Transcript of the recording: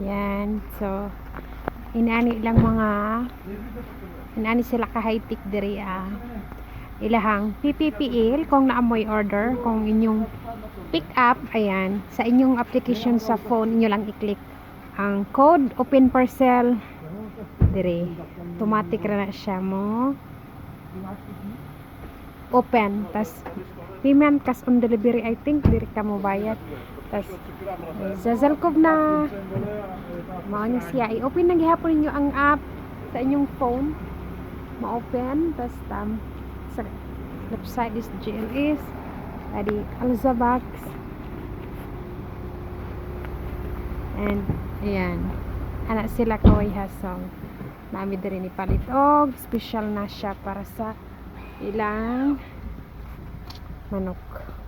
Yan. So, inani lang mga inani sila ka high-tech diri ah. Ilahang PPPL kung naamoy order, kung inyong pick up, ayan, sa inyong application sa phone, inyo lang i-click ang code open parcel diri. Automatic ra na siya mo. Open. Tas payment cash on delivery I think diri ka mo bayad. Tas Zazalkov na. Mao siya. I-open na gihapon ninyo ang app sa inyong phone. Ma-open tas tam sa left side is GLS adi Alzabox and ayan. Anak sila kaway hasong nami diri ni palit og special na siya para sa ilang manok.